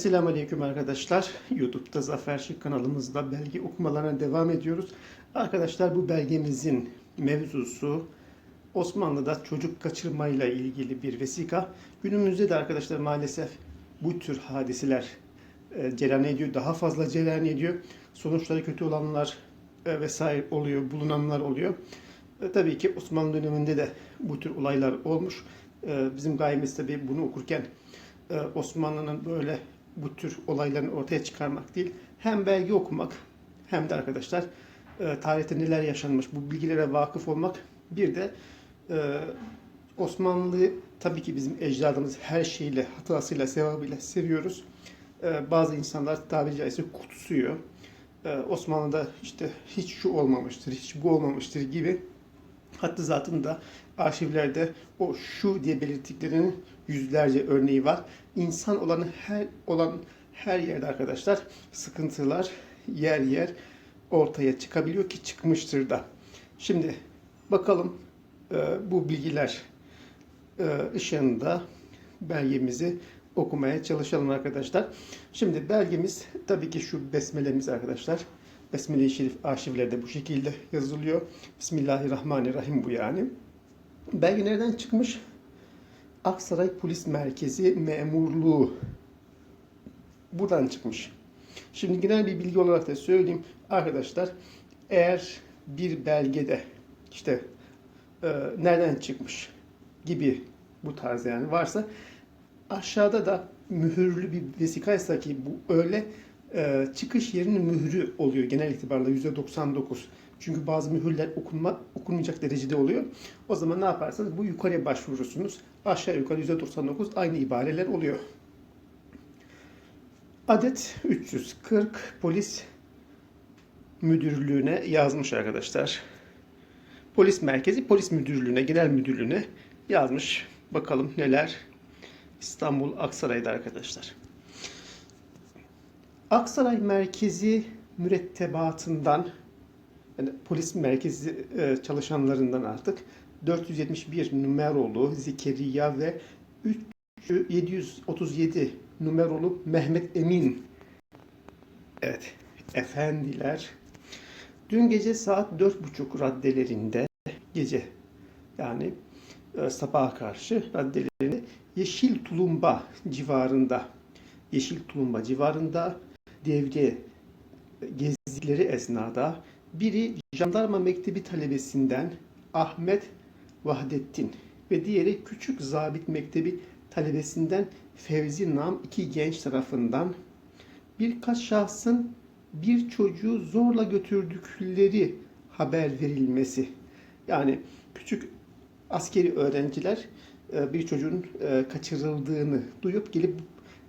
Esselamu Aleyküm arkadaşlar. YouTube'da Zafer Şık kanalımızda belge okumalarına devam ediyoruz. Arkadaşlar bu belgemizin mevzusu Osmanlı'da çocuk kaçırmayla ilgili bir vesika. Günümüzde de arkadaşlar maalesef bu tür hadiseler e, cereyan ediyor. Daha fazla cereyan ediyor. Sonuçları kötü olanlar e, vesaire oluyor, bulunanlar oluyor. E, tabii ki Osmanlı döneminde de bu tür olaylar olmuş. Bizim gayemiz tabii bunu okurken Osmanlı'nın böyle bu tür olaylarını ortaya çıkarmak değil. Hem belge okumak hem de arkadaşlar e, tarihte neler yaşanmış bu bilgilere vakıf olmak. Bir de e, Osmanlı tabii ki bizim ecdadımız her şeyle, hatasıyla, sevabıyla seviyoruz. E, bazı insanlar tabiri caizse kutsuyor. E, Osmanlı'da işte hiç şu olmamıştır, hiç bu olmamıştır gibi Hatta zaten da arşivlerde o şu diye belirttiklerinin yüzlerce örneği var. İnsan olanı her olan her yerde arkadaşlar sıkıntılar yer yer ortaya çıkabiliyor ki çıkmıştır da. Şimdi bakalım e, bu bilgiler e, ışığında belgemizi okumaya çalışalım arkadaşlar. Şimdi belgemiz tabii ki şu besmelemiz arkadaşlar. Besmele-i Şerif arşivlerde bu şekilde yazılıyor. Bismillahirrahmanirrahim bu yani. Belge nereden çıkmış? Aksaray Polis Merkezi Memurluğu. Buradan çıkmış. Şimdi genel bir bilgi olarak da söyleyeyim. Arkadaşlar eğer bir belgede işte e, nereden çıkmış gibi bu tarz yani varsa aşağıda da mühürlü bir vesikaysa ki bu öyle e, çıkış yerinin mührü oluyor genel itibarla %99. Çünkü bazı mühürler okunma, okunmayacak derecede oluyor. O zaman ne yaparsanız bu yukarıya başvurursunuz. Aşağı yukarı %99 aynı ibareler oluyor. Adet 340 polis müdürlüğüne yazmış arkadaşlar. Polis merkezi polis müdürlüğüne, genel müdürlüğüne yazmış. Bakalım neler İstanbul Aksaray'da arkadaşlar. Aksaray merkezi mürettebatından yani polis merkezi e, çalışanlarından artık 471 numarolu Zekeriya ve 737 numarolu Mehmet Emin. Evet efendiler. Dün gece saat 4.30 raddelerinde gece yani e, sabaha karşı raddelerinde Yeşil Tulumba civarında Yeşil Tulumba civarında devriye gezdikleri esnada biri jandarma mektebi talebesinden Ahmet Vahdettin ve diğeri küçük zabit mektebi talebesinden Fevzi Nam iki genç tarafından birkaç şahsın bir çocuğu zorla götürdükleri haber verilmesi. Yani küçük askeri öğrenciler e, bir çocuğun e, kaçırıldığını duyup gelip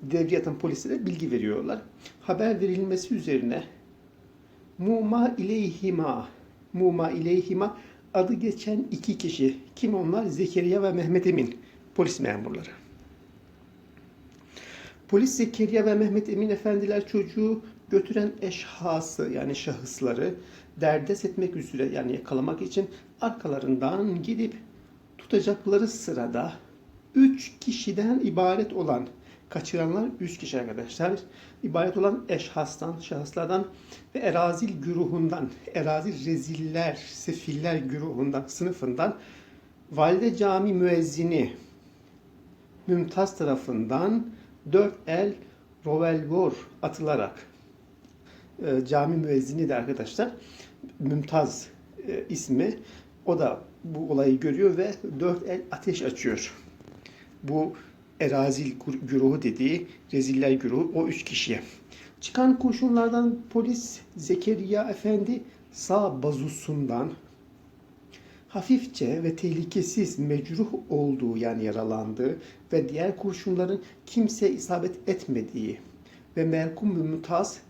devriye atan polislere bilgi veriyorlar. Haber verilmesi üzerine Muma ileyhima Muma ileyhima adı geçen iki kişi. Kim onlar? Zekeriya ve Mehmet Emin. Polis memurları. Polis Zekeriya ve Mehmet Emin efendiler çocuğu götüren eşhası yani şahısları derdest etmek üzere yani yakalamak için arkalarından gidip tutacakları sırada üç kişiden ibaret olan kaçıranlar 3 kişi arkadaşlar. İbaret olan eşhastan, şahıslardan ve erazil güruhundan, erazil reziller, sefiller güruhundan, sınıfından Valide Cami müezzini Mümtaz tarafından dört el rovelvor atılarak e, cami müezzini de arkadaşlar Mümtaz e, ismi o da bu olayı görüyor ve dört el ateş açıyor. Bu Erazil güruhu dediği reziller güruhu o üç kişiye. Çıkan kurşunlardan polis Zekeriya Efendi sağ bazusundan hafifçe ve tehlikesiz mecruh olduğu yani yaralandığı ve diğer kurşunların kimse isabet etmediği ve merkum mümtaz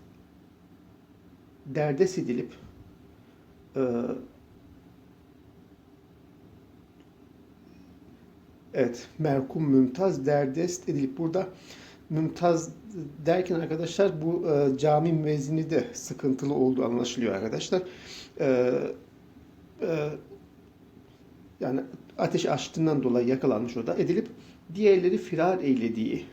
derdest edilip e, Evet, merkum mümtaz derdest edilip burada mümtaz derken arkadaşlar bu e, cami müezzini de sıkıntılı olduğu anlaşılıyor arkadaşlar. E, e, yani ateş açtığından dolayı yakalanmış o da edilip diğerleri firar eylediği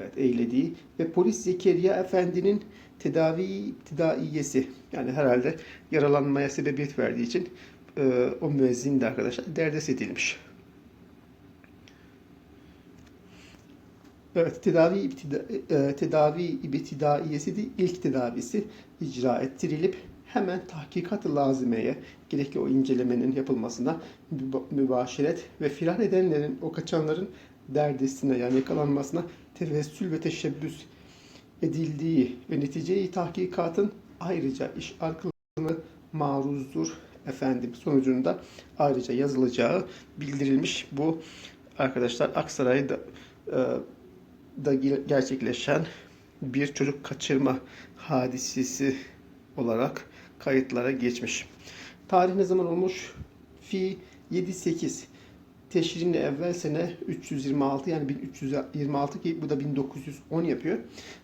evet, eylediği ve polis Zekeriya Efendi'nin tedavi iptidaiyesi yani herhalde yaralanmaya sebebiyet verdiği için e, o müezzin de arkadaşlar derdest edilmiş. Evet, tedavi e, tedavi ibtidaiyesi de ilk tedavisi icra ettirilip hemen tahkikat-ı lazimeye, gerekli o incelemenin yapılmasına müba- mübaşeret ve firar edenlerin, o kaçanların derdesine yani yakalanmasına tevessül ve teşebbüs edildiği ve neticeyi tahkikatın ayrıca iş arkalarını maruzdur efendim sonucunda ayrıca yazılacağı bildirilmiş. Bu arkadaşlar Aksaray'da e, da ge- gerçekleşen bir çocuk kaçırma hadisesi olarak kayıtlara geçmiş. Tarih ne zaman olmuş? Fi 7-8 Teşrinle evvel sene 326 yani 1326 ki bu da 1910 yapıyor.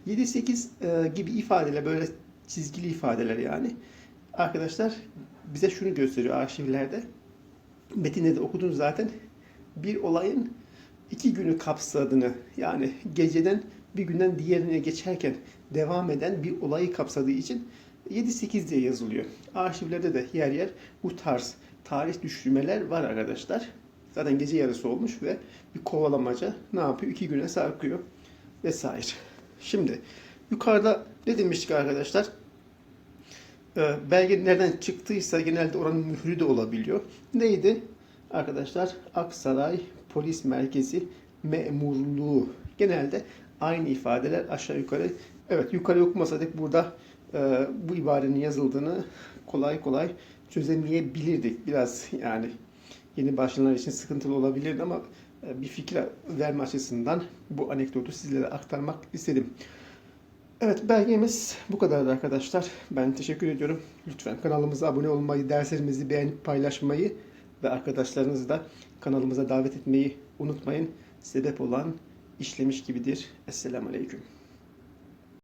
7-8 e, gibi ifadeler böyle çizgili ifadeler yani. Arkadaşlar bize şunu gösteriyor arşivlerde. Metinde de okudunuz zaten. Bir olayın iki günü kapsadığını yani geceden bir günden diğerine geçerken devam eden bir olayı kapsadığı için 7-8 diye yazılıyor. Arşivlerde de yer yer bu tarz tarih düşürmeler var arkadaşlar. Zaten gece yarısı olmuş ve bir kovalamaca ne yapıyor? İki güne sarkıyor vesaire. Şimdi yukarıda ne demiştik arkadaşlar? Ee, belge nereden çıktıysa genelde oranın mührü de olabiliyor. Neydi? Arkadaşlar Aksaray Polis Merkezi Memurluğu. Genelde aynı ifadeler aşağı yukarı. Evet yukarı okumasaydık burada e, bu ibarenin yazıldığını kolay kolay çözemeyebilirdik. Biraz yani yeni başlayanlar için sıkıntılı olabilirdi ama e, bir fikir verme açısından bu anekdotu sizlere aktarmak istedim. Evet belgemiz bu kadardı arkadaşlar. Ben teşekkür ediyorum. Lütfen kanalımıza abone olmayı, derslerimizi beğenip paylaşmayı ve arkadaşlarınızı da kanalımıza davet etmeyi unutmayın. Sebep olan işlemiş gibidir. Esselamu Aleyküm.